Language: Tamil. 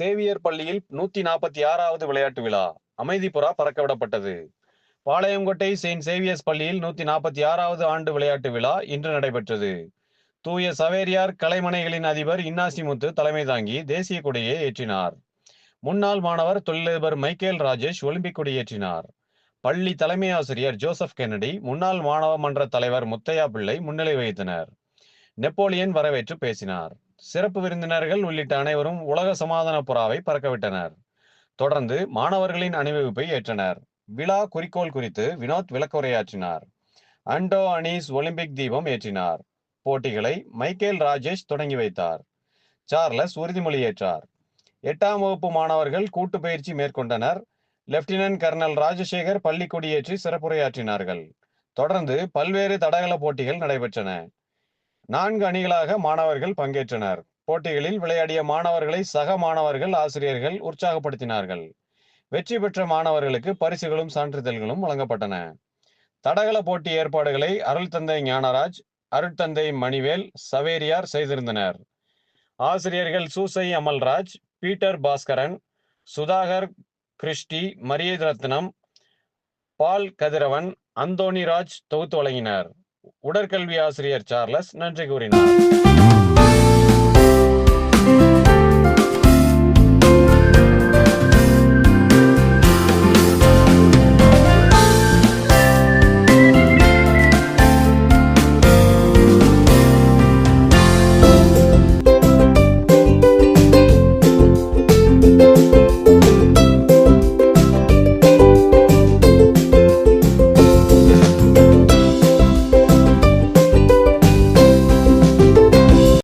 சேவியர் பள்ளியில் நூத்தி நாற்பத்தி ஆறாவது விளையாட்டு விழா. அமைதிப்புறா பறக்கவிடப்பட்டது. பாளையங்கோட்டை செயின்ட் சேவியர்ஸ் பள்ளியில் நூத்தி நாற்பத்தி ஆறாவது ஆண்டு விளையாட்டு விழா இன்று நடைபெற்றது. தூய சவேரியார் கலைமனைகளின் அதிபர் இன்னாசிமுத்து தலைமை தாங்கி தேசிய கொடியை ஏற்றினார். முன்னாள் மாணவர் தொழிலதிபர் மைக்கேல் ராஜேஷ் ஒலிம்பிக் கொடியேற்றினார் பள்ளி தலைமை ஆசிரியர் ஜோசப் கென்னடி முன்னாள் மாணவ மன்ற தலைவர் முத்தையா பிள்ளை முன்னிலை வகித்தனர். நெப்போலியன் வரவேற்று பேசினார். சிறப்பு விருந்தினர்கள் உள்ளிட்ட அனைவரும் உலக சமாதான புறாவை பறக்கவிட்டனர். தொடர்ந்து மாணவர்களின் அணிவகுப்பை ஏற்றனர். விழா குறிக்கோள் குறித்து வினோத் விளக்குரையாற்றினார். அண்டோ அனீஸ் ஒலிம்பிக் தீபம் ஏற்றினார். போட்டிகளை மைக்கேல் ராஜேஷ் தொடங்கி வைத்தார். சார்லஸ் உறுதிமொழி ஏற்றார். எட்டாம் வகுப்பு மாணவர்கள் கூட்டு பயிற்சி மேற்கொண்டனர். லெப்டினன்ட் கர்னல் ராஜசேகர் பள்ளி கொடியேற்றி சிறப்புரையாற்றினார்கள். தொடர்ந்து பல்வேறு தடகள போட்டிகள் நடைபெற்றன. நான்கு அணிகளாக மாணவர்கள் பங்கேற்றனர். போட்டிகளில் விளையாடிய மாணவர்களை சக மாணவர்கள் ஆசிரியர்கள் உற்சாகப்படுத்தினார்கள். வெற்றி பெற்ற மாணவர்களுக்கு பரிசுகளும் சான்றிதழ்களும் வழங்கப்பட்டன. தடகள போட்டி ஏற்பாடுகளை அருள் தந்தை ஞானராஜ் அருட்தந்தை மணிவேல் சவேரியார் செய்திருந்தனர். ஆசிரியர்கள் சூசை அமல்ராஜ் பீட்டர் பாஸ்கரன் சுதாகர் கிறிஸ்டி மரியரத்னம் பால் கதிரவன் அந்தோணிராஜ் தொகுத்து வழங்கினர். உடற்கல்வி ஆசிரியர் சார்லஸ் நன்றி கூறினார்.